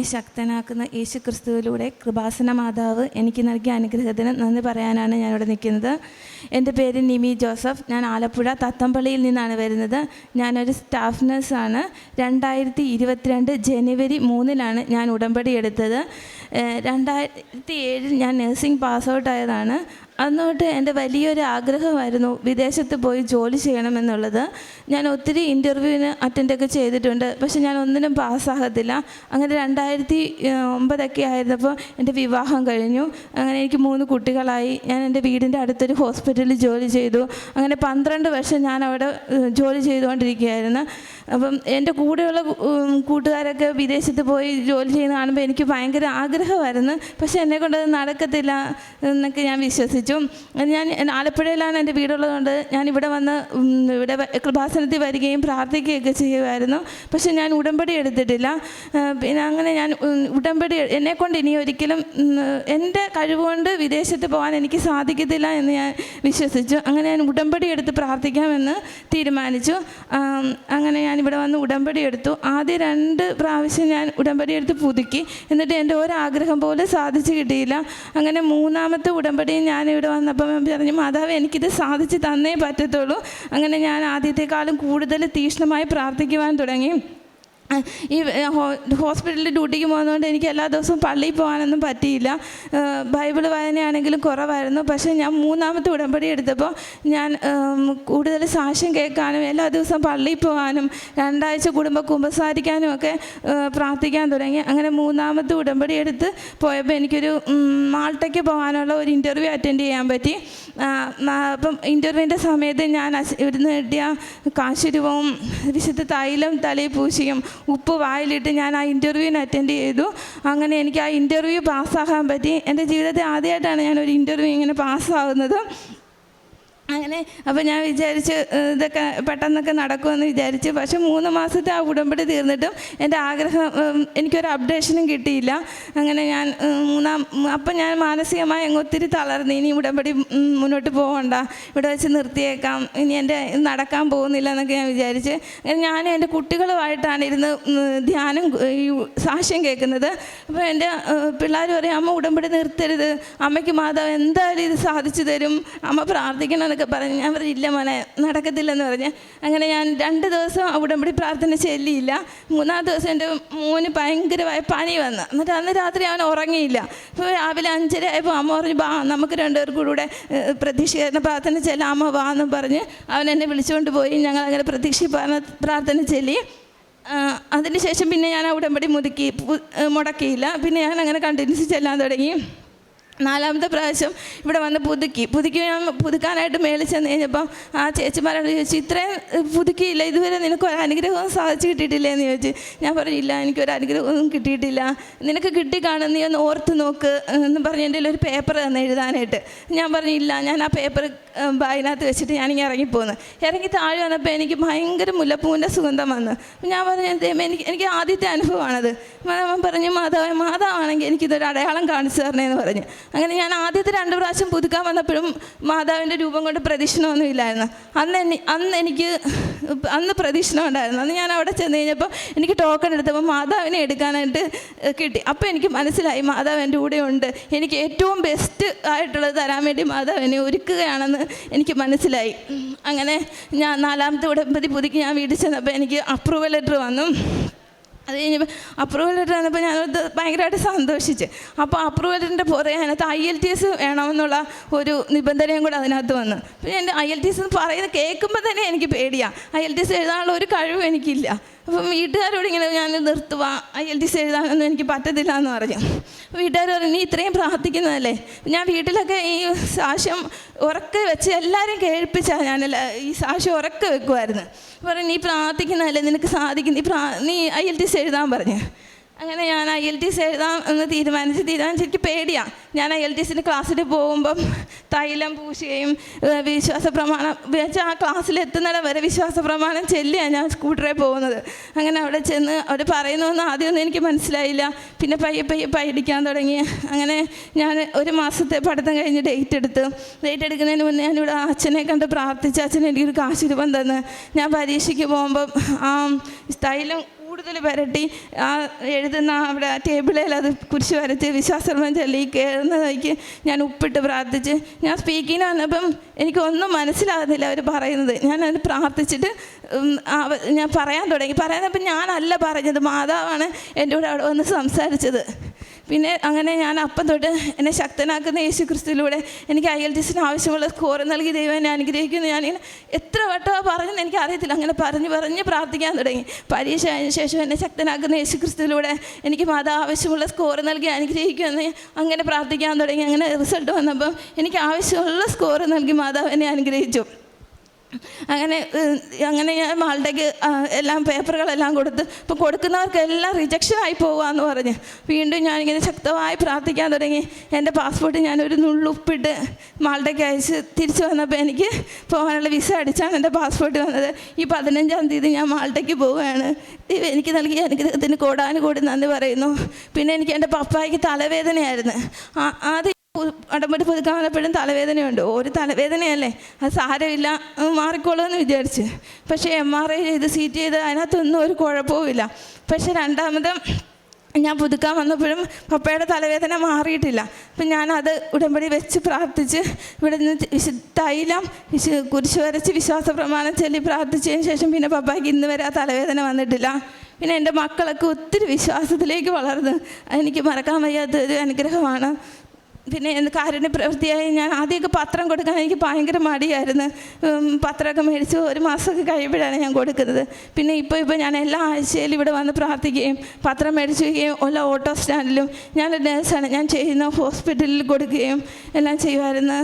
എന്നെ ശക്തനാക്കുന്ന യേശു ക്രിസ്തുവിലൂടെ കൃപാസന മാതാവ് എനിക്ക് നൽകിയ അനുഗ്രഹത്തിന് നന്ദി പറയാനാണ് ഞാനിവിടെ നിൽക്കുന്നത്. എന്റെ പേര് നിമി ജോസഫ്. ഞാൻ ആലപ്പുഴ തത്തമ്പള്ളിയിൽ നിന്നാണ് വരുന്നത്. ഞാനൊരു സ്റ്റാഫ് നഴ്സാണ്. രണ്ടായിരത്തി ഇരുപത്തിരണ്ട് ജനുവരി മൂന്നിലാണ് ഞാൻ ഉടമ്പടി എടുത്തത്. രണ്ടായിരത്തി ഏഴിൽ ഞാൻ നഴ്സിംഗ് പാസ് ഔട്ട് ആയതാണ് അന്ന് തൊട്ട് എന്റെ വലിയൊരു ആഗ്രഹമായിരുന്നു വിദേശത്ത് പോയി ജോലി ചെയ്യണമെന്നുള്ളത്. ഞാൻ ഒത്തിരി ഇന്റർവ്യൂവിന് അറ്റൻഡൊക്കെ ചെയ്തിട്ടുണ്ട്. പക്ഷെ ഞാൻ ഒന്നിനും പാസ്സാകത്തില്ല. അങ്ങനെ രണ്ടായിരത്തി ഒമ്പതൊക്കെ ആയിരുന്നപ്പോൾ എന്റെ വിവാഹം കഴിഞ്ഞു. അങ്ങനെ എനിക്ക് മൂന്ന് കുട്ടികളായി. ഞാൻ എന്റെ വീടിന്റെ അടുത്തൊരു ഹോസ്പിറ്റലിൽ ജോലി ചെയ്തു. അങ്ങനെ പന്ത്രണ്ട് വർഷം ഞാൻ അവിടെ ജോലി ചെയ്തുകൊണ്ടിരിക്കുകയായിരുന്നു. അപ്പം എന്റെ കൂടെയുള്ള കൂട്ടുകാരൊക്കെ വിദേശത്ത് പോയി ജോലി ചെയ്യുന്ന കാണുമ്പോൾ എനിക്ക് ഭയങ്കര ആഗ്രഹമായിരുന്നു. പക്ഷെ എന്നെ കൊണ്ടത് നടക്കത്തില്ല എന്നൊക്കെ ഞാൻ വിശ്വസിച്ചു. ഞാൻ എൻ- ആലപ്പുഴയിലാണ് എന്റെ വീടുള്ളതുകൊണ്ട് ഞാൻ ഇവിടെ വന്ന് ഇവിടെ കൃപാസനത്തിൽ വരികയും പ്രാർത്ഥിക്കുകയൊക്കെ ചെയ്യുമായിരുന്നു. പക്ഷെ ഞാൻ ഉടമ്പടി എടുത്തിട്ടില്ല. പിന്നെ അങ്ങനെ ഞാൻ ഉടമ്പടി എന്നെക്കൊണ്ട് ഇനി ഒരിക്കലും എന്റെ കഴിവുകൊണ്ട് വിദേശത്ത് പോകാൻ എനിക്ക് സാധിക്കത്തില്ല എന്ന് ഞാൻ വിശ്വസിച്ചു. അങ്ങനെ ഞാൻ ഉടമ്പടി എടുത്ത് പ്രാർത്ഥിക്കാമെന്ന് തീരുമാനിച്ചു. അങ്ങനെ ഞാൻ ഇവിടെ വന്ന് ഉടമ്പടി എടുത്തു. ആദ്യ രണ്ട് പ്രാവശ്യം ഞാൻ ഉടമ്പടി എടുത്ത് പുതുക്കി. എന്നിട്ട് എന്റെ ഒരാഗ്രഹം പോലും സാധിച്ചു കിട്ടിയില്ല. അങ്ങനെ മൂന്നാമത്തെ ഉടമ്പടിയും ഞാൻ ഇവിടെ വന്നപ്പം പറഞ്ഞു മാതാവ് എനിക്കിത് സാധിച്ച് തന്നേ പറ്റത്തുള്ളൂ. അങ്ങനെ ഞാൻ ആദ്യത്തെക്കാളും കൂടുതൽ തീഷ്ണമായി പ്രാർത്ഥിക്കുവാൻ തുടങ്ങി. ഹോസ്പിറ്റലിൽ ഡ്യൂട്ടിക്ക് പോകുന്നതുകൊണ്ട് എനിക്ക് എല്ലാ ദിവസവും പള്ളിയിൽ പോകാനൊന്നും പറ്റിയില്ല. ബൈബിൾ വായനയാണെങ്കിലും കുറവായിരുന്നു. പക്ഷേ ഞാൻ മൂന്നാമത്തെ ഉടമ്പടി എടുത്തപ്പോൾ ഞാൻ കൂടുതൽ സാക്ഷ്യം കേൾക്കാനും എല്ലാ ദിവസവും പള്ളിയിൽ പോകാനും രണ്ടാഴ്ച കുടുംബ കുമ്പസാരിക്കാനും ഒക്കെ പ്രാർത്ഥിക്കാൻ തുടങ്ങി. അങ്ങനെ മൂന്നാമത്തെ ഉടമ്പടി എടുത്ത് പോയപ്പോൾ എനിക്കൊരു മാൾട്ടയ്ക്ക് പോകാനുള്ള ഒരു ഇന്റർവ്യൂ അറ്റൻഡ് ചെയ്യാൻ പറ്റി. അപ്പം ഇന്റർവ്യൂവിന്റെ സമയത്ത് ഞാൻ ഇവിടുന്ന് കിട്ടിയ കാശുരൂപവും വിശുദ്ധ തൈലം തലയിൽ പൂശിയും ഉപ്പ് വായിലിട്ട് ഞാൻ ആ ഇന്റർവ്യൂവിന് അറ്റൻഡ് ചെയ്തു. അങ്ങനെ എനിക്ക് ആ ഇന്റർവ്യൂ പാസ്സാകാൻ പറ്റി. എന്റെ ജീവിതത്തിൽ ആദ്യമായിട്ടാണ് ഞാൻ ഒരു ഇന്റർവ്യൂ ഇങ്ങനെ പാസ്സാവുന്നത് അങ്ങനെ അപ്പോൾ ഞാൻ വിചാരിച്ച് ഇതൊക്കെ പെട്ടെന്നൊക്കെ നടക്കുമെന്ന് വിചാരിച്ച്. പക്ഷെ മൂന്ന് മാസത്തെ ആ ഉടമ്പടി തീർന്നിട്ടും എന്റെ ആഗ്രഹം എനിക്കൊരു അപ്ഡേഷനും കിട്ടിയില്ല. അങ്ങനെ ഞാൻ മൂന്നാം അപ്പം ഞാൻ മാനസികമായി അങ്ങ് ഒത്തിരി തളർന്നു ഇനി ഉടമ്പടി മുന്നോട്ട് പോകണ്ട ഇവിടെ വെച്ച് നിർത്തിയേക്കാം. ഇനി എന്റെ നടക്കാൻ പോകുന്നില്ല എന്നൊക്കെ ഞാൻ വിചാരിച്ച്. ഞാൻ എന്റെ കുട്ടികളുമായിട്ടാണ് ഇരുന്ന് ധ്യാനം സാക്ഷ്യം കേൾക്കുന്നത്. അപ്പോൾ എന്റെ പിള്ളേർ പറയും അമ്മ ഉടമ്പടി നിർത്തരുത്. അമ്മയ്ക്ക് മാതാവ് എന്തായാലും ഇത് സാധിച്ചു തരും. അമ്മ പ്രാർത്ഥിക്കണം എന്നൊക്കെ പറഞ്ഞ് ഞാൻ പറഞ്ഞു ഇല്ല മോനെ നടക്കത്തില്ലെന്ന് പറഞ്ഞ്. അങ്ങനെ ഞാൻ രണ്ട് ദിവസം ഉടമ്പടി പ്രാർത്ഥന ചെല്ലിയില്ല. മൂന്നാം ദിവസം എന്റെ മോന് ഭയങ്കരമായ പനി വന്ന്. എന്നിട്ട് അന്ന് രാത്രി അവൻ ഉറങ്ങിയില്ല. അപ്പോൾ രാവിലെ അഞ്ചര ആയപ്പോൾ അമ്മ പറഞ്ഞു വാ നമുക്ക് രണ്ടുപേർക്കും കൂടെ പ്രതീക്ഷീകരണ പ്രാർത്ഥന ചെല്ലാം അമ്മ വാ എന്നും പറഞ്ഞ് അവൻ എന്നെ വിളിച്ചുകൊണ്ട് പോയി. ഞങ്ങൾ അങ്ങനെ പ്രതീക്ഷ പ്രാർത്ഥന ചെല്ലി. അതിന് അതിനുശേഷം പിന്നെ ഞാൻ ആ ഉടമ്പടി മുതുക്കി മുടക്കിയില്ല. പിന്നെ ഞാൻ അങ്ങനെ കണ്ടിന്യൂസ് ചെല്ലാൻ തുടങ്ങി. നാലാമത്തെ പ്രാവശ്യം ഇവിടെ വന്ന് പുതുക്കി. പുതുക്കി പുതുക്കാനായിട്ട് മേളിൽ ചെന്ന് കഴിഞ്ഞപ്പം ആ ചേച്ചിമാരോട് ചോദിച്ചു ഇത്രയും പുതുക്കിയില്ല ഇതുവരെ നിനക്ക് ഒരു അനുഗ്രഹവും സാധിച്ചു കിട്ടിയിട്ടില്ല എന്ന് ചോദിച്ചു. ഞാൻ പറഞ്ഞില്ല എനിക്കൊരു അനുഗ്രഹവും കിട്ടിയിട്ടില്ല. നിനക്ക് കിട്ടിക്കാണും നീ ഒന്ന് ഓർത്ത് നോക്ക് എന്ന് പറഞ്ഞ് എന്റെ ഒരു പേപ്പർ തന്ന് എഴുതാനായിട്ട്. ഞാൻ പറഞ്ഞില്ല ഞാൻ ആ പേപ്പർ ബാഗിനകത്ത് വെച്ചിട്ട് ഞാനിങ്ങനെ ഇറങ്ങിപ്പോന്ന്. ഇറങ്ങി താഴെ വന്നപ്പോൾ എനിക്ക് ഭയങ്കര മുല്ലപ്പൂവിന്റെ സുഗന്ധം വന്നു. ഞാൻ പറഞ്ഞു എനിക്ക് എനിക്ക് ആദ്യത്തെ അനുഭവമാണത്. മാതാവ് പറഞ്ഞു മാതാവ് മാതാവാണെങ്കിൽ എനിക്കിതൊരു അടയാളം കാണിച്ചു തരണേന്ന് പറഞ്ഞു. അങ്ങനെ ഞാൻ ആദ്യത്തെ രണ്ട് പ്രാവശ്യം പുതുക്കാൻ വന്നപ്പോഴും മാതാവിന്റെ രൂപം കൊണ്ട് പ്രദക്ഷിണമൊന്നും ഇല്ലായിരുന്നു. അന്ന് എനി അന്ന് എനിക്ക് അന്ന് പ്രദക്ഷിണം ഉണ്ടായിരുന്നു. അന്ന് ഞാൻ അവിടെ ചെന്ന് കഴിഞ്ഞപ്പോൾ എനിക്ക് ടോക്കൺ എടുത്തപ്പോൾ മാതാവിനെ എടുക്കാനായിട്ട് കിട്ടി. അപ്പോൾ എനിക്ക് മനസ്സിലായി മാതാവ് എന്റെ കൂടെ ഉണ്ട്. എനിക്ക് ഏറ്റവും ബെസ്റ്റ് ആയിട്ടുള്ളത് തരാൻ വേണ്ടി മാതാവ് എന്നെ ഒരുക്കുകയാണെന്ന് എനിക്ക് മനസ്സിലായി. അങ്ങനെ ഞാൻ നാലാമത്തെ ഉടമ്പതി പുതുക്കി ഞാൻ വീട്ടിൽ ചെന്നപ്പോൾ എനിക്ക് അപ്രൂവൽ ലെറ്റർ വന്നു. അത് കഴിഞ്ഞപ്പോൾ അപ്രൂവൽ ലെറ്റർ വന്നപ്പോൾ ഞാൻ അത് ഭയങ്കരമായിട്ട് സന്തോഷിച്ച് അപ്പോൾ അപ്രൂവൽ ലെറ്ററിന്റെ പുറകെ അതിനകത്ത് ഐ എൽ ടി എസ് വേണമെന്നുള്ള ഒരു നിബന്ധനയും കൂടെ അതിനകത്ത് വന്നു. പിന്നെ എന്റെ ഐ എൽ ടി എസ് എന്ന് പറയുന്നത് കേൾക്കുമ്പോൾ തന്നെ എനിക്ക് പേടിയാണ് ഐ എൽ ടി എസ് എഴുതാനുള്ള ഒരു കഴിവും എനിക്കില്ല. അപ്പം വീട്ടുകാരോട് ഇങ്ങനെ ഞാൻ നിർത്തുക ഐ എൽ ടി എസ് എഴുതാനൊന്നും എനിക്ക് പറ്റത്തില്ല എന്ന് പറഞ്ഞു. വീട്ടുകാർ പറഞ്ഞു നീ ഇത്രയും പ്രാർത്ഥിക്കുന്നതല്ലേ? ഞാൻ വീട്ടിലൊക്കെ ഈ സാക്ഷ്യം ഉറക്കെ വെച്ച് എല്ലാവരും കേൾപ്പിച്ചാണ് ഞാൻ ഈ സാക്ഷ്യം ഉറക്കെ വെക്കുമായിരുന്നു പറഞ്ഞു നീ പ്രാർത്ഥിക്കുന്നതല്ലേ നിനക്ക് സാധിക്കും. നീ പ്രാ നീ ഐ എൽ ടി എഴുതാൻ പറഞ്ഞു. അങ്ങനെ ഞാൻ ഐ എൽ ടി എസ് എഴുതാം എന്ന് തീരുമാനിച്ച് തീരുമാനിച്ച് എനിക്ക് പേടിയാണ് ഞാൻ ഐ എൽ ടി എസിന്റെ ക്ലാസ്സിൽ പോകുമ്പം തൈലം പൂശുകയും വിശ്വാസ പ്രമാണം വെച്ചാൽ ആ ക്ലാസ്സിൽ എത്തുന്നിടം വരെ വിശ്വാസ പ്രമാണം ചെല്ലിയാണ് ഞാൻ സ്കൂട്ടറിൽ പോകുന്നത്. അങ്ങനെ അവിടെ ചെന്ന് അവർ പറയുന്നതൊന്നും ആദ്യമൊന്നും എനിക്ക് മനസ്സിലായില്ല. പിന്നെ പയ്യെ പയ്യെ പയ്യടിക്കാൻ തുടങ്ങി. അങ്ങനെ ഞാൻ ഒരു മാസത്തെ പഠിത്തം കഴിഞ്ഞ് ഡേറ്റ് എടുത്തു. ഡേറ്റ് എടുക്കുന്നതിന് മുന്നേ ഞാനിവിടെ അച്ഛനെ കണ്ട് പ്രാർത്ഥിച്ച് അച്ഛൻ എനിക്കൊരു കാശ് തന്ന്. ഞാൻ പരീക്ഷയ്ക്ക് പോകുമ്പം ആ തൈലം കൂടുതൽ വരട്ടി ആ എഴുതുന്ന അവിടെ ആ ടേബിളിൽ അത് കുരിശ് വരച്ച് വിശ്വാസർമ്മം ചൊല്ലി കയറുന്നതായിക്ക് ഞാൻ ഉപ്പിട്ട് പ്രാർത്ഥിച്ച്. ഞാൻ സ്പീക്കിങ്ങിന് വന്നപ്പം എനിക്കൊന്നും മനസ്സിലാകുന്നില്ല അവർ പറയുന്നത്. ഞാനത് പ്രാർത്ഥിച്ചിട്ട് ഞാൻ പറയാൻ തുടങ്ങി. പറയുന്നപ്പം ഞാനല്ല പറഞ്ഞത്. മാതാവാണ് എന്റെ കൂടെ അവിടെ വന്ന് സംസാരിച്ചത്. പിന്നെ അങ്ങനെ ഞാൻ അപ്പം തൊട്ട് എന്നെ ശക്തനാക്കുന്ന യേശു ക്രിസ്തുവിലൂടെ എനിക്ക് ഐ എൽ ആവശ്യമുള്ള സ്കോർ നൽകി ദൈവം എന്നെ അനുഗ്രഹിക്കുന്നു. ഞാനിങ്ങനെ എത്ര വട്ടമാണ് പറഞ്ഞെന്ന് എനിക്ക് അറിയത്തില്ല അങ്ങനെ പറഞ്ഞ് പറഞ്ഞ് പ്രാർത്ഥിക്കാൻ തുടങ്ങി. പരീക്ഷ അതിന് ശേഷം എന്നെ ശക്തനാക്കുന്ന യേശു ക്രിസ്തുവിലൂടെ എനിക്ക് മാതാ ആവശ്യമുള്ള സ്കോർ നൽകി അനുഗ്രഹിക്കുമെന്ന് അങ്ങനെ പ്രാർത്ഥിക്കാൻ തുടങ്ങി. അങ്ങനെ റിസൾട്ട് വന്നപ്പം എനിക്ക് ആവശ്യമുള്ള സ്കോർ നൽകി മാതാവ് എന്നെ അനുഗ്രഹിച്ചു. അങ്ങനെ അങ്ങനെ ഞാൻ മാളുടെക്ക് എല്ലാം പേപ്പറുകളെല്ലാം കൊടുത്ത് ഇപ്പോൾ കൊടുക്കുന്നവർക്കെല്ലാം റിജക്ഷൻ ആയി പോവാന്ന് പറഞ്ഞ്. വീണ്ടും ഞാനിങ്ങനെ ശക്തമായി പ്രാർത്ഥിക്കാൻ തുടങ്ങി. എന്റെ പാസ്പോർട്ട് ഞാനൊരു നുള്ളുപ്പിട്ട് മാളുടെക്ക് അയച്ച് തിരിച്ചു വന്നപ്പോൾ എനിക്ക് പോകാനുള്ള വിസ അടിച്ചാണ് എന്റെ പാസ്പോർട്ട് വന്നത്. ഈ പതിനഞ്ചാം തീയതി ഞാൻ മാളുടേക്ക് പോവുകയാണ്. എനിക്ക് നൽകിയ അനുഗ്രഹത്തിന് കോടാനുകൂടി നന്ദി പറയുന്നു. പിന്നെ എനിക്ക് എന്റെ പപ്പായ്ക്ക് തലവേദനയായിരുന്നു. ആദ്യം ഉടമ്പടി പുതുക്കാനപ്പോഴും തലവേദനയുണ്ട്. ഒരു തലവേദനയല്ലേ? അത് സാരമില്ല. മാറിക്കോളൂ എന്ന് വിചാരിച്ച്. പക്ഷേ എം ആർ ഐ ചെയ്ത് സീറ്റ് ചെയ്ത് അതിനകത്തൊന്നും ഒരു കുഴപ്പവുമില്ല. പക്ഷേ രണ്ടാമത് ഞാൻ പുതുക്കാൻ വന്നപ്പോഴും പപ്പയുടെ തലവേദന മാറിയിട്ടില്ല. അപ്പം ഞാനത് ഉടമ്പടി വെച്ച് പ്രാർത്ഥിച്ച് ഇവിടെ നിന്ന് വിശു തൈലം വിശു കുരിശ് വരച്ച് വിശ്വാസ പ്രമാണം ചൊല്ലി പ്രാർത്ഥിച്ചതിന് ശേഷം പിന്നെ പപ്പായ്ക്ക് ഇന്ന് വരെ ആ തലവേദന വന്നിട്ടില്ല. പിന്നെ എന്റെ മക്കളൊക്കെ ഒത്തിരി വിശ്വാസത്തിലേക്ക് വളർന്ന്. അതെനിക്ക് മറക്കാൻ വയ്യാത്ത ഒരു അനുഗ്രഹമാണ്. പിന്നെ എന്ത് കാരുണ്യ പ്രവൃത്തിയായി ഞാൻ ആദ്യമൊക്കെ പത്രം കൊടുക്കാൻ എനിക്ക് ഭയങ്കര മടിയായിരുന്നു. പത്രമൊക്കെ മേടിച്ച് ഒരു മാസമൊക്കെ കഴിയുമ്പോഴാണ് ഞാൻ കൊടുക്കുന്നത്. പിന്നെ ഇപ്പോൾ ഇപ്പോൾ ഞാൻ എല്ലാ ആഴ്ചയിലും ഇവിടെ വന്ന് പ്രാർത്ഥിക്കുകയും പത്രം മേടിച്ച് വയ്ക്കുകയും ഓട്ടോ സ്റ്റാൻഡിലും ഞാൻ നേഴ്സാണ്. ഞാൻ ചെയ്യുന്ന ഹോസ്പിറ്റലിൽ കൊടുക്കുകയും എല്ലാം ചെയ്യുമായിരുന്നു.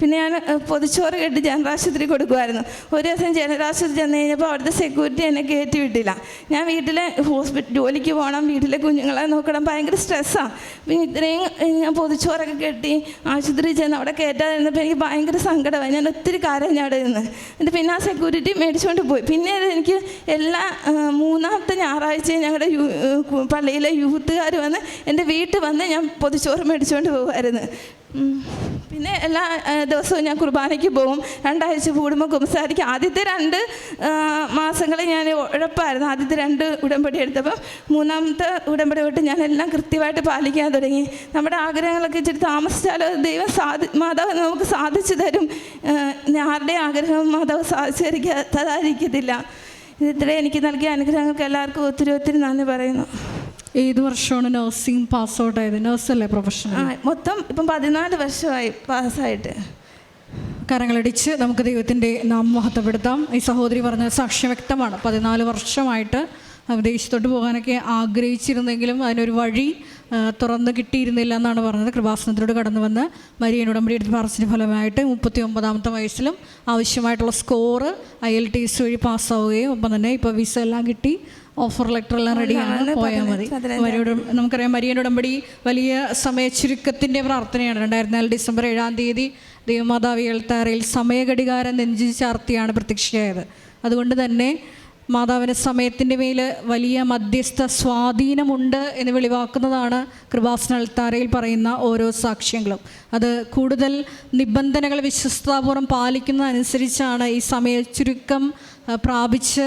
പിന്നെ ഞാൻ പൊതിച്ചോറ് കെട്ടി ജനറാശുപത്രി കൊടുക്കുമായിരുന്നു. ഒരു ദിവസം ജനറാശുപത്രി ചെന്ന് കഴിഞ്ഞപ്പോൾ അവിടുത്തെ സെക്യൂരിറ്റി എന്നെ കയറ്റി വിട്ടില്ല. ഞാൻ വീട്ടിലെ ഹോസ്പിറ്റൽ ജോലിക്ക് പോകണം വീട്ടിലെ കുഞ്ഞുങ്ങളെ നോക്കണം ഭയങ്കര സ്ട്രെസ്സാണ് പിന്നെ ഇത്രയും ഞാൻ പൊതിച്ചോറൊക്കെ കെട്ടി ആശുപത്രി ചെന്ന് അവിടെ കയറ്റാതിരുന്നപ്പോൾ എനിക്ക് ഭയങ്കര സങ്കടമായി. ഞാൻ ഒത്തിരി കരഞ്ഞു അവിടെ നിന്ന് എന്നിട്ട് പിന്നെ ആ സെക്യൂരിറ്റി മേടിച്ചുകൊണ്ട് പോയി. പിന്നെ എനിക്ക് എല്ലാ മൂന്നാമത്തെ ഞായറാഴ്ചയും ഞങ്ങളുടെ യൂ പള്ളിയിലെ യൂത്തുകാർ വന്ന് എന്റെ വീട്ടിൽ വന്ന് ഞാൻ പൊതിച്ചോറ് മേടിച്ചുകൊണ്ട് പോകുമായിരുന്നു. പിന്നെ എല്ലാ ദിവസവും ഞാൻ കുർബാനയ്ക്ക് പോകും. രണ്ടാഴ്ച കൂടുമ്പോൾ കുമ്പസാരിക്കും ആദ്യത്തെ രണ്ട് മാസങ്ങൾ ഞാൻ ഉഴപ്പായിരുന്നു. ആദ്യത്തെ രണ്ട് ഉടമ്പടി എടുത്തപ്പം മൂന്നാമത്തെ ഉടമ്പടി തൊട്ട് ഞാൻ എല്ലാം കൃത്യമായിട്ട് പാലിക്കാൻ തുടങ്ങി. നമ്മുടെ ആഗ്രഹങ്ങളൊക്കെ ഇച്ചിരി താമസിച്ചാലോ ദൈവം സാധി മാതാവ് നമുക്ക് സാധിച്ചു തരും. ആരുടെ ആഗ്രഹം മാതാവ് സാധിച്ചിരിക്കാത്തതായിരിക്കത്തില്ല ഇത് ഇത്രയും എനിക്ക് നൽകിയ അനുഗ്രഹങ്ങൾക്ക് എല്ലാവർക്കും ഒത്തിരി ഒത്തിരി നന്ദി പറയുന്നു. ഏത് വർഷമാണ് നഴ്സിംഗ് പാസ് ഔട്ട് ആയത് നഴ്സല്ലേ പ്രൊഫഷണൽ ആ മൊത്തം ഇപ്പം പതിനാല് വർഷമായി പാസ്സായിട്ട് കരങ്ങളടിച്ച് നമുക്ക് ദൈവത്തിന്റെ നാം മഹത്വപ്പെടുത്താം. ഈ സഹോദരി പറഞ്ഞ സാക്ഷ്യം വ്യക്തമാണ്. പതിനാല് വർഷമായിട്ട് വിദേശത്തോട്ട് പോകാനൊക്കെ ആഗ്രഹിച്ചിരുന്നെങ്കിലും അതിനൊരു വഴി തുറന്ന് കിട്ടിയിരുന്നില്ല എന്നാണ് പറഞ്ഞത്. കൃപാസനത്തിലൂടെ കടന്നു വന്ന് മരിയൻ ഉടമ്പടി എടുത്ത് പാർസിന്റെ ഫലമായിട്ട് മുപ്പത്തി ഒമ്പതാമത്തെ വയസ്സിലും ആവശ്യമായിട്ടുള്ള score I L T S വഴി പാസ്സാവുകയും ഒപ്പം തന്നെ ഇപ്പോൾ വിസ എല്ലാം കിട്ടി. ഓഫർ ലെറ്റർ എല്ലാം റെഡിയാണ് പോയാൽ മതി. മരിയുടെ നമുക്കറിയാം മരിയൻ ഉടമ്പടി വലിയ സമയ ചുരുക്കത്തിന്റെ പ്രാർത്ഥനയാണ്. രണ്ടായിരത്തി നാല് ഡിസംബർ ഏഴാം തീയതി ദൈവമാതാവ് എൽത്താറയിൽ സമയഘടികാരം നെഞ്ചി ചാർത്തിയാണ് പ്രത്യക്ഷയായത്. അതുകൊണ്ട് തന്നെ മാതാവിന്റെ സമയത്തിന്റെ മേൽ വലിയ മധ്യസ്ഥ സ്വാധീനമുണ്ട് എന്ന് വെളിവാക്കുന്നതാണ് കൃപാസന അൾത്താരയിൽ പറയുന്ന ഓരോ സാക്ഷ്യങ്ങളും. അത് കൂടുതൽ നിബന്ധനകൾ വിശ്വസ്താപൂർവം പാലിക്കുന്നതനുസരിച്ചാണ് ഈ സമയ ചുരുക്കം പ്രാപിച്ച്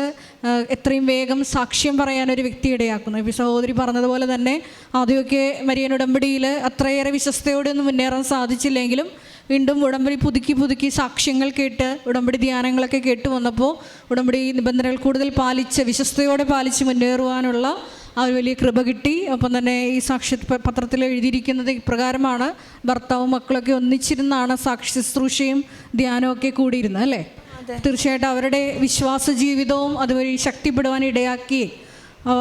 എത്രയും വേഗം സാക്ഷ്യം പറയാൻ ഒരു വ്യക്തി ഇടയാക്കുന്നു. ഇപ്പോൾ സഹോദരി പറഞ്ഞതുപോലെ തന്നെ ആദ്യമൊക്കെ മരിയൻ ഉടമ്പടിയിൽ അത്രയേറെ വിശ്വസ്തയോടെ ഒന്നും മുന്നേറാൻ സാധിച്ചില്ലെങ്കിലും വീണ്ടും ഉടമ്പടി പുതുക്കി പുതുക്കി സാക്ഷ്യങ്ങൾ കേട്ട് ഉടമ്പടി ധ്യാനങ്ങളൊക്കെ കേട്ട് വന്നപ്പോൾ ഉടമ്പടി നിബന്ധനകൾ കൂടുതൽ പാലിച്ച് വിശ്വസ്തയോടെ പാലിച്ച് മുന്നേറുവാനുള്ള ആ ഒരു വലിയ കൃപ കിട്ടി. അപ്പം തന്നെ ഈ സാക്ഷ്യ പത്രത്തിൽ എഴുതിയിരിക്കുന്നത് ഇപ്രകാരമാണ്. ഭർത്താവും മക്കളൊക്കെ ഒന്നിച്ചിരുന്നാണ് സാക്ഷി ശുശ്രൂഷയും ധ്യാനവും ഒക്കെ കൂടിയിരുന്നത് അല്ലേ? തീർച്ചയായിട്ടും അവരുടെ വിശ്വാസ ജീവിതവും അതുവഴി ശക്തിപ്പെടുവാൻ ഇടയാക്കി.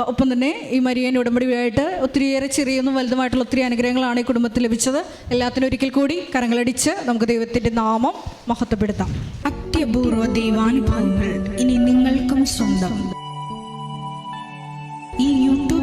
ഒപ്പം തന്നെ ഈ മരിയൻ ഉടമ്പടിയായിട്ട് ഒത്തിരിയേറെ ചെറിയൊന്നും വലുതുമായിട്ടുള്ള ഒത്തിരി അനുഗ്രഹങ്ങളാണ് ഈ കുടുംബത്തിൽ ലഭിച്ചത്. എല്ലാത്തിനും ഒരിക്കൽ കൂടി കരങ്ങളടിച്ച് നമുക്ക് ദൈവത്തിന്റെ നാമം മഹത്വപ്പെടുത്താം. അത്യപൂർവ ദൈവാനുഭവങ്ങൾ ഇനി നിങ്ങൾക്കും സ്വന്തം.